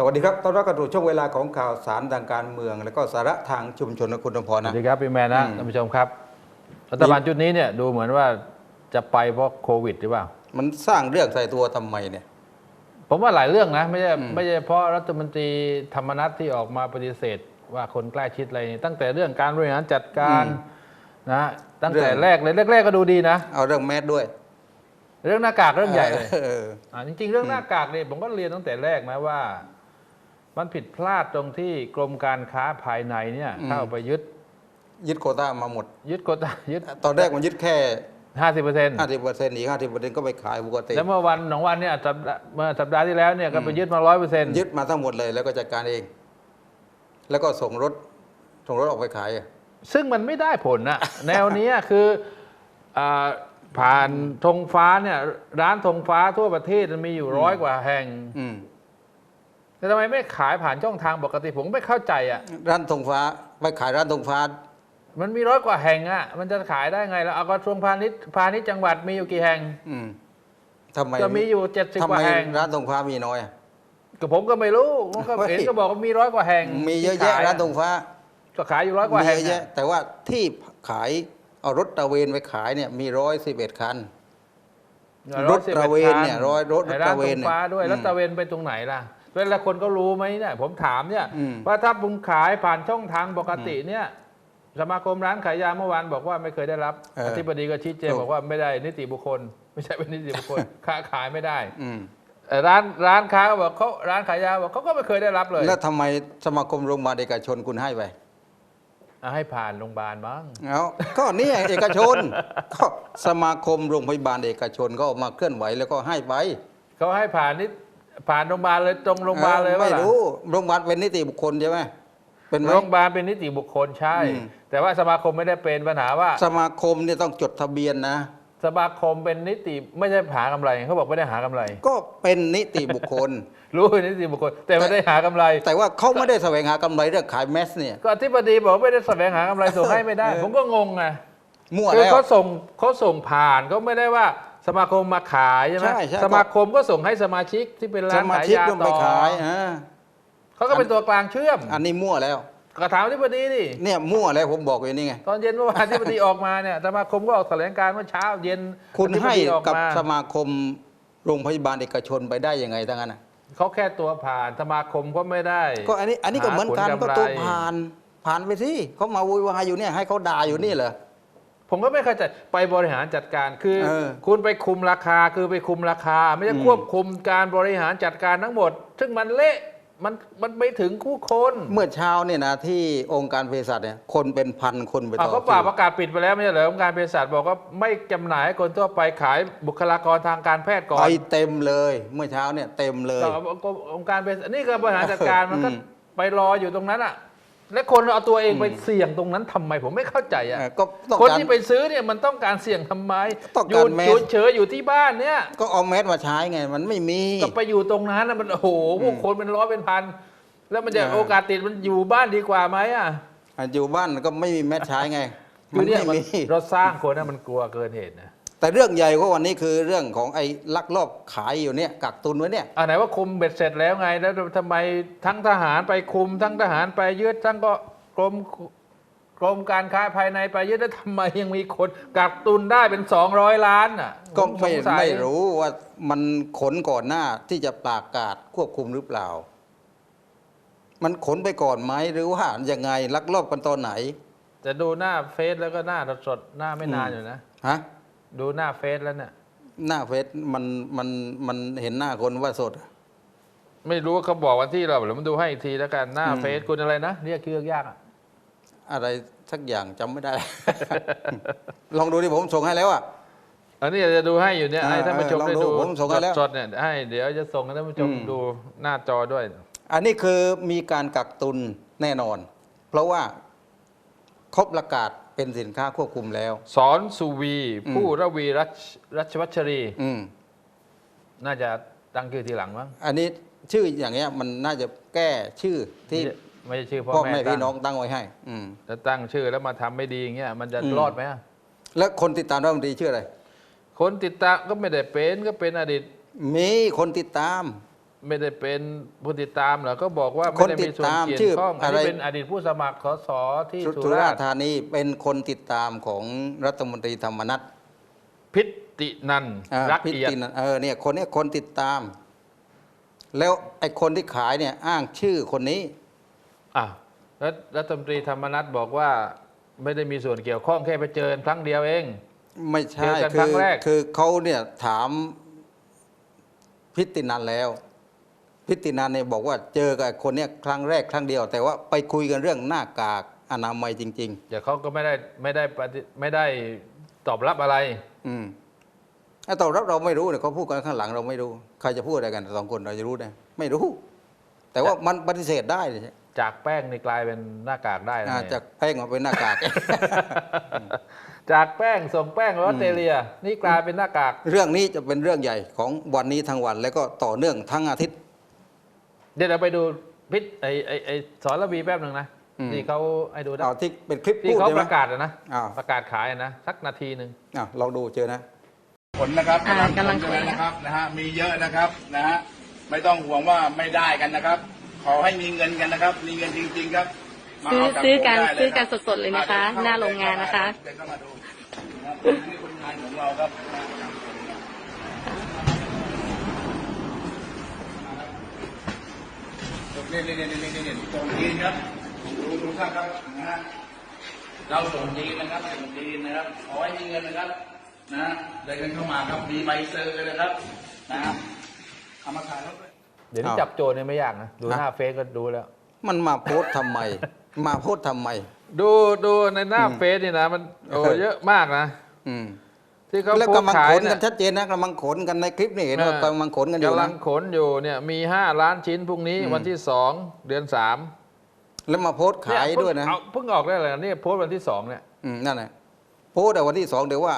สวัสดีครับ ต้อนรับกระดูช่วงเวลาของข่าวสารทางการเมือง และก็สาระทางชุมชนนะคุณอมพรสวันะสดีครับพี่แมนนะอืมท่านผู้ชมครับ รัฐบาลชุดนี้เนี่ยดูเหมือนว่าจะไปเพราะโควิดหรือเปล่า มันสร้างเรื่องใส่ตัวทำไมเนี่ย ผมว่าหลายเรื่องนะ ไม่ใช่อืมไม่ใช่เพราะรัฐมนตรีธรรมนัฐที่ออกมาปฏิเสธ ว่าคนใกล้ชิดอะไรนี่ตั้งแต่เรื่องการบริหารจัดการนะตั้งแต่แรกเลยแรกๆก็ดูดีนะ เอาเรื่องแมสด้วย เรื่องหน้ากากเรื่องใหญ่เลยอออ่าจริงๆเรื่องหน้ากากเนี่ยผมก็เรียนตั้งแต่แรกนะว่า มันผิดพลาดตรงที่กรมการค้าภายในเนี่ยเข้าไปยึดยึดโควต้ามาหมด ยึดโกตายึดตอนแรกมันยึดแค่ ห้าสิบเปอร์เซ็นต์ห้าสิบเปอร์เซ็นต์อีกห้าสิบเปอร์เซ็นต์ก็ไปขายปกติแล้วเมื่อวันสองวันเนี่ยสัปดาห์เมื่อสัปดาห์ที่แล้วเนี่ยก็ไปยึดมาร้อยเปอร์เซ็นต์ยึดมาทั้งหมดเลยแล้วก็จัดการเอง แล้วก็ส่งรถ ส่งรถออกไปขายอะ ซึ่งมันไม่ได้ผลนะ แนวเนี้ยคืออาผ่านธงฟ้าเนี่ยร้านธงฟ้าทั่วประเทศมันมีอยู่ร้อยกว่าแห่ง อืม แต่ทำไมไม่ขายผ่านช่องทางปกติผมไม่เข้าใจอะ ร้านธงฟ้าไปขายร้านธงฟ้า มันมีร้อยกว่าแห่งอะ มันจะขายได้ไงแล้วเอากระทรวงพาณิชย์พาณิชย์จังหวัดมีอยู่กี่แห่งอืมทำไมจะมีอยู่เจ็ดสิบทำกว่าไมแห่งร้านธงฟ้ามีน้อยอะก็ผมก็ไม่รู้ผมก็เฮ้ยเห็นก็บอกว่ามีร้อยกว่าแห่งมีเยอะที่แยะขร้านธงฟ้าก็ขายอยู่ร้อยกว่ามีแห่งเยอะแยะ อะแต่ว่าที่ขายเอารถตระเวนไปขายเนี่ยมีร้อยสิบเอ็ดคัน รถตระเวนเนี่ยร้อยรถไอ้ร้านตระเวนตรงฟ้าด้วยเนี่ยแล้วตระเวนไปตรงไหนล่ะ เวลาคนก็รู้ไหมเนี่ยผมถามเนี่ยอืมว่าถ้าผมขายผ่านช่องทางปกติเนี่ยสมาคมร้านขายยาเมื่อวานบอกว่าไม่เคยได้รับเอออธิบดีก็ชี้แจงถูกบอกว่าไม่ได้นิติบุคคล ไม่ใช่เป็นนิติบุคคลค้าขายไม่ได้อืมเอ่อร้านร้านค้าก็บอกเขาร้านขายยาบอกเขาก็ไม่เคยได้รับเลย แล้วทำไมสมาคมโรงพยาบาลเอกชนคุณให้ไปอะให้ผ่านโรงพยาบาลบ้างเอาก็เนี่ยเอกชน ก็สมาคมโรงพยาบาลเอกชนก็ออกมาเคลื่อนไหวแล้วก็ให้ไปเขาให้ผ่านนิ ผ่านโรงพยาบาลเลยตรงโรงพยาบาลเลยออว่าไม่ล่ะรู้โรงพยาบาลเป็นนิติบุคคลใช่ไหมเป็นไหมโรงพยาบาลเป็นนิติบุคคลใช่อืมแต่ว่าสมาคมไม่ได้เป็นปัญหาว่า สมาคมเนี่ยต้องจดทะเบียนนะ สมาคมเป็นนิติไม่ได้หากำไรเขาบอกไม่ได้หากำไร ก็เป็นนิติบุคคล รู้เป็นนิติบุคคล แต่ไม่ได้หากำไร แต่ว่าเขาไม่ได้แสวงหากำไรเรื่องขายแมสเนี่ยก็อธิบดีบอกไม่ได้แสวงหากำไรส่งให้ไม่ได้เออผมก็งงไงมั่วคือแล้วเขาส่งเขาส่งผ่านเขาไม่ได้ว่า สมาคมมาขายใช่ไหมใช่ใช่ สมาคมก็ส่งให้สมาชิกที่เป็นสร้านมาขายชิกยาต้องต่ไปอขายอ่าเขาก็เป็นตัวกลางเชื่อมอันนี้มั่วแล้วก็ถามอธิบดีดิเนี่ยมั่วแล้วผมบอกอยู่นี่ไง ตอนเย็นเมื่อวานอธิบดีออกมาเนี่ยสมาคมก็ออกแถลงการณ์เมื่อเช้าเย็นคุณอธิบให้ดีออกกับมาสมาคมโรงพยาบาลเอกชนไปได้ยังไงทั้งนั้นน่ะเขาแค่ตัวผ่านสมาคมก็ไม่ได้ก็อันนี้อันนี้ก็เหมือนกันหาผลก็กำไร ตัวผ่านผ่านไปสิเขามาวุ่นวายอยู่เนี่ยให้เขาด่าอยู่นี่เหรอ ผมก็ไม่เข้าใจไปบริหารจัดการคือเออคุณไปคุมราคาคือไปคุมราคา ไม่ใช่อืมควบคุมการบริหารจัดการทั้งหมด ซึ่งมันเละมันมันไม่ถึงคู่คน เมื่อเช้าเนี่ยนะที่องค์การเภสัชเนี่ยคนเป็นพันคนไปอะต่อเขาป่าคิวประกาศปิดไปแล้วไม่ใช่เหรอองค์การเภสัชบอกว่าไม่จำหน่ายให้คนทั่วไปขายบุคลากรทางการแพทย์ก่อไปนเต็มเลย เมื่อเช้าเนี่ยเต็มเลยแต่องค์การเภสัชนี่คือบริหารจัดการมันก็อืมไปรออยู่ตรงนั้นอะ และคนเอาตัวเองไปเสี่ยงตรงนั้นทำไมผมไม่เข้าใจอะเออก็ต้องคนการที่ไปซื้อเนี่ยมันต้องการเสี่ยงทำไมต้องอการยู่แมสอยู่เฉยๆอยู่ที่บ้านเนี่ยก็เอาแมสมาใช้ไง มันไม่มีก็ไปอยู่ตรงนั้นนะมันโอ้โหผู้คนเป็นร้อยเป็นพันแล้วมันจะเออโอกาสติดมันอยู่บ้านดีกว่าไหมอะอะอยู่บ้านก็ไม่มีแมสใช้ไงคืมัอนเนี่ยไม่มันมีเราสร้างคนนะมันกลัวเกินเหตุนะ แต่เรื่องใหญ่กว่าวันนี้คือเรื่องของไอ้ลักลอบขายอยู่เนี่ยกักตุนไว้เนี่ยอ่าไหนว่าคุมเบ็ดเสร็จแล้วไง แล้วทำไมทั้งทหารไปคุม ทั้งทหารไปยึดทั้งก็กรมกรมการค้าภายในไปยึดแล้วทำไมยังมีคนกักตุนได้เป็น 200 ล้านอะก็ผไม่สงสัยไม่รู้ว่ามันขนก่อนหน้าที่จะประกาศควบคุมหรือเปล่า มันขนไปก่อนไหมหรือว่ายังไงลักลอบกันตอนไหน จะดูหน้าเฟซแล้วก็หน้าสดๆหน้าไม่นานอยู่นะฮะ ดูหน้าเฟซแล้วเนี่ยหน้าเฟซมันมันมันเห็นหน้าคนว่าสด ไม่รู้ว่าเขาบอกวันที่เราเดี๋ยวมาดูให้อีกทีแล้วกันหน้าอืมเฟซคุณอะไรนะเรียกชื่อยากอะอะไรสักอย่างจำไม่ได้ ลองดูที่ผมส่งให้แล้วอะ อันนี้จะดูให้อยู่เนี่ยอ่าให้ท่านผู้ชมเออลองได้ดูดูผมส่งให้แล้วสดๆเนี่ยให้เดี๋ยวจะส่งให้ท่านผู้ชมอืมดูหน้าจอด้วย อันนี้คือมีการกักตุนแน่นอน เพราะว่าครบประกาศ เป็นสินค้าควบคุมแล้ว สอนสุวีอืมผู้ระวีรัชรัชวัชรี อืมน่าจะตั้งชื่อทีหลังมั้งอันนี้ชื่ออย่างเงี้ยมันน่าจะแก้ชื่อที่ไม่ใช่ชื่อพ่อพ่อแม่แม่ตั้พี่งน้องตั้งไว้ให้ อืมถ้าตั้งชื่อแล้วมาทำไม่ดีอย่างเงี้ยมันจะอืม รอดไหมอะแล้วคนติดตามรัฐมนตรีชื่ออะไร คนติดตามก็ไม่ได้เป็นก็เป็นอดีตมีคนติดตาม ไม่ได้เป็นผู้ติดตามเหรอก็บอกว่าคไม่นได้ติมีดส่วนตามเกี่ยชื่อวข้องอันอะไรนี้เป็นอดีตผู้สมัครสสที่สุสุสุราราษษฎฎร์ร์ธานีเป็นคนติดตามของรัฐมนตรีธรรมนัฐพิตินันอ่ารักพิเอียดตินันเออเนี่ยคนเนี้ยคนติดตาม แล้วไอ้คนที่ขายเนี่ยอ้างชื่อคนนี้อะรัฐรัฐมนตรีธรรมนัฐบอกว่าไม่ได้มีส่วนเกี่ยวข้องแค่ไปเจอกันครั้งเดียวเอง ไม่เจใช่อกันคืครั้งแรกคือเขาเนี่ยถามพิตินันแล้ว พิตินันเนี่ยบอกว่าเจอกับไอ้คนเนี้ยครั้งแรกครั้งเดียว แต่ว่าไปคุยกันเรื่องหน้ากากอนามัยจริงแต่เขาก็ไม่ได้ไม่ได้ปฏิไม่ได้ตอบรับอะไร ๆ อืมไอ้ตอนรับเราไม่รู้เนี่ยเขาพูดกันข้างหลังเราไม่รู้ ใครจะพูดอะไรกันสองคนเราจะรู้ได้ไม่รู้ แต่ว่ามันปฏิเสธได้เลยจากแป้งนี่กลายเป็นหน้ากากได้นะอ่าเนี่ยจากแป้งมาเป็นหน้ากาก จากแป้งส่งแป้งออสเตรเลีย นี่กลายเป็นหน้ากาก เรื่องนี้จะเป็นเรื่องใหญ่ของวันนี้ทั้งวัน แล้วก็ต่อเนื่องทั้งอาทิตย์ เดี๋ยวเราไปดูพิษไอไอไอสอนระบีแป๊บหนึ่งนะอืม ที่เขาไอ้ดูนะเอาที่เป็นคลิปที่พูดเขาใช่ไหปมระกาศอะนะอ้าว ประกาศขายอะนะสักนาทีหนึ่งอ้าวลองดูเจอนะ ผลนะครับอ่ากำลังคุยนะครับนะฮะมีเยอะนะครับนะฮะไม่ต้องห่วงว่าไม่ได้กันนะครับ ขอให้มีเงินกันนะครับ มีเงินจริง ๆ ครับมาซื้อเาบซื้อกันผมได้ซื้อกันครับสดๆเลยนะคะอ่หน้าโรงงานนะคะ เดินเข้ามาดูนะครับนี่คนงานของเราครับ นี่นี่นี่นี่นี่นี่ส่งจีนครับดูดูท่านครับนะฮะเราส่งจีนนะครับส่งจีนนะครับขอให้มีเงินนะครับ นะเดินกันเข้ามาครับมีใบเซอร์นะครับ นะครับเอามาขายรถด้วยเดี๋ยวนี้อ้าวจับโจรเนี่ยไม่ยากนะ ดูหน้าเฟซก็ดูแล้ว มันมาโพสต์ทำไม มาโพสต์ทำไม ดูดูในหน้าอืมเฟซนี่นะ มันโอ้เออเยอะมากนะ อืม ที่เขาแล้วโพสกำลัต์งขายขนเนี่กันยชัดเจนนะกำลังขนกันในคลิปนี่เห็นว่าเออกำลังขนกันอยู่กำลันะงขนอยู่เนี่ยมี5ล้านชิ้นพรุ่งนี้อืมวันที่2เดือน3แล้วมาโพสต์ขายด้วยนะเพิ่งเอาเพิ่งออกได้เลยนะนี่โพสต์วันที่2เนี่ยอืมนั่นแหละโพสต์แต่วันที่สองเดี๋ยวว่า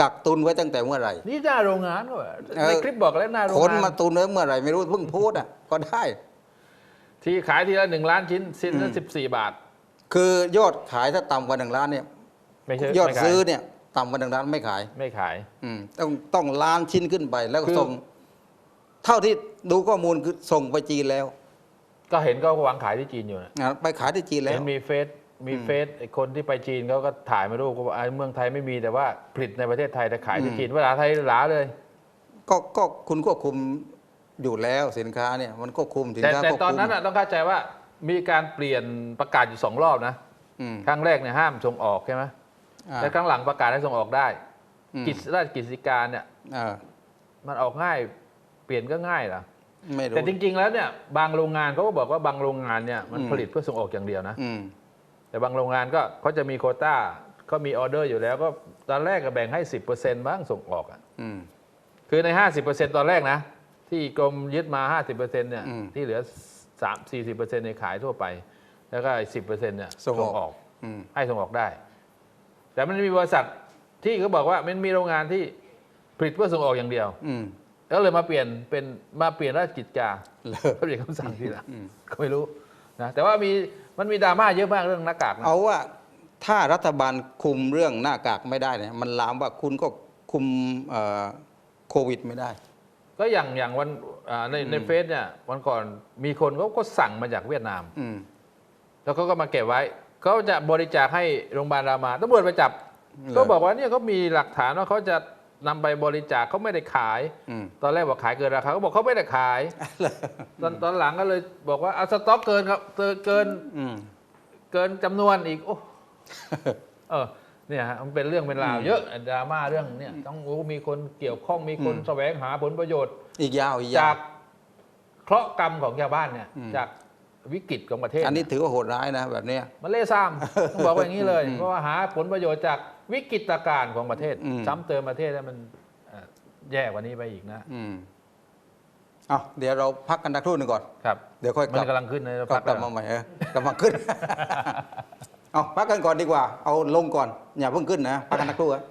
กักตุนไว้ตั้งแต่เมื่อไหร่ นี่หน้าโรงงานก็ว่าเออในคลิปบอกแล้วหน้าโรงขนงานมาตุนไว้เมื่อไหร่ไม่รู้เพิ่งโพสต์อะก็ได้ ที่ขายทีละหนึ่งล้านชิ้นชิ้นละอืมสิบสี่บาท คือยอดขายถ้าต่ำกว่าหนึ่งล้านเนี่ยไม่ใช่ยอดไม่ขายซื้อเนี่ย ต่ำกว่าหนึ่งล้านไม่ขายไม่ขาย อืมต้องต้องล้านชิ้นขึ้นไปแล้วก็คือ ส่ง เท่าที่ดูข้อมูลคือส่งไปจีนแล้วก็เห็นก็วางขายที่จีนอยู่นะอะไปขายที่จีนแล้เห็วนมีเฟซมีอืมเฟซไอ้คนที่ไปจีนเขาก็ถ่ายมารูปก็ว่าอ่าเมืองไทยไม่มีแต่ว่าผลิตในประเทศไทยแต่ขายที่อืม จีนภาษาไทยหลาเลย ก็ก็คุณควบคุมอยู่แล้วสินค้าเนี่ย มันควบคุมสินแต่ค้าแต่ควบคุมตอนนั้นน่ะต้องเข้าใจว่ามีการเปลี่ยนประกาศอยู่สองรอบนะ อืม ครั้งแรกเนี่ยห้ามส่งออกใช่ไหม อ่าแต่ครั้งหลังประกาศให้ส่งออกได้อืมกิจราชกิจการเนี่ยอ่ามันออกง่ายเปลี่ยนก็ง่ายเหรอไม่รู้แต่จริง ๆ แล้วเนี่ยบางโรงงานเขาก็บอกว่าบางโรงงานเนี่ยมันอืมผลิตเพื่อส่งออกอย่างเดียวนะอืมแต่บางโรงงานก็เขาจะมีโควต้าเขามีออเดอร์อยู่แล้ว ก็ตอนแรกก็แบ่งให้10%บ้างส่งออกอะอืมคือใน50%ตอนแรกนะ ที่กรมยึดมา50%เนี่ยอืมที่เหลือ3 40%ในยขายทั่วไป แล้วก็อีก10%เนี่ยส่งออกออกอืมให้ส่งออกได้ แต่มันมีบริษัทที่เขาบอกว่ามันมีโรงงานที่ผลิตเพื่อส่งออกอย่างเดียว อืมก็เลยมาเปลี่ยนเป็นมาเปลี่ยนราชกิจจาเลิกเขาเปลี่ยนคำสั่งทีหลังอืมก็ไม่รู้นะแต่ว่ามีมันมีดราม่าเยอะมากเรื่องหน้ากากนะ เอาว่าถ้ารัฐบาลคุมเรื่องหน้ากากไม่ได้เนี่ยมันลามว่าคุณก็คุมเอ่อโควิดไม่ได้ ก็อย่างอย่างวันอ่าในในอืมเฟซเนี่ยวันก่อนมีคนเขาก็สั่งมาจากเวียดนาม อืม แล้วเขาก็มาเก็บไว้ เขาจะบริจาคให้โรงพยาบาลรามาตำรวจไปจับเหรอก็บอกว่าเนี่ยเขามีหลักฐานว่าเขาจะนำไปบริจาคเขาไม่ได้ขาย อืม ตอนแรกบอกขายเกินราคาเขาบอกเขาไม่ได้ขาย ตอนตอนหลังก็เลยบอกว่าเอาสต็อกเกินครับเกินเกินอืม เกินจำนวนอีกโอ้เออเนี่ยฮะมันเป็นเรื่องเป็นราวอืมเยอะดราม่าเรื่องเนี่ยต้องโอ้มีคนเกี่ยวข้องมีคนอืม แสวงหาผลประโยชน์อีกยาวอีกยาจาว กเคราะห์กรรมของชาวบ้านเนี่ย อืม จาก วิกฤตของประเทศอันนี้ถือว่าโหดร้ายนะแบบเนี้ยมันเล่ซ้ำต้องบอกว่าอย่างนี้เลยอืมเพราะว่าหาผลประโยชน์จากวิกฤตการณ์ของประเทศอืมซ้ำเติมประเทศให้มันเอ่อแย่กว่านี้ไปอีกนะอืมเอาเดี๋ยวเราพักกันสักครู่หนึ่งก่อนครับเดี๋ยวค่อยกมันลับกำลังขึ้นในกลัพับกกลับแล้วมาใหม่เออกลับมาขึ้นเอาพักกันก่อนดีกว่า เอาลงก่อนอย่าเพิ่งขึ้นนะพักกันสักครู่อะ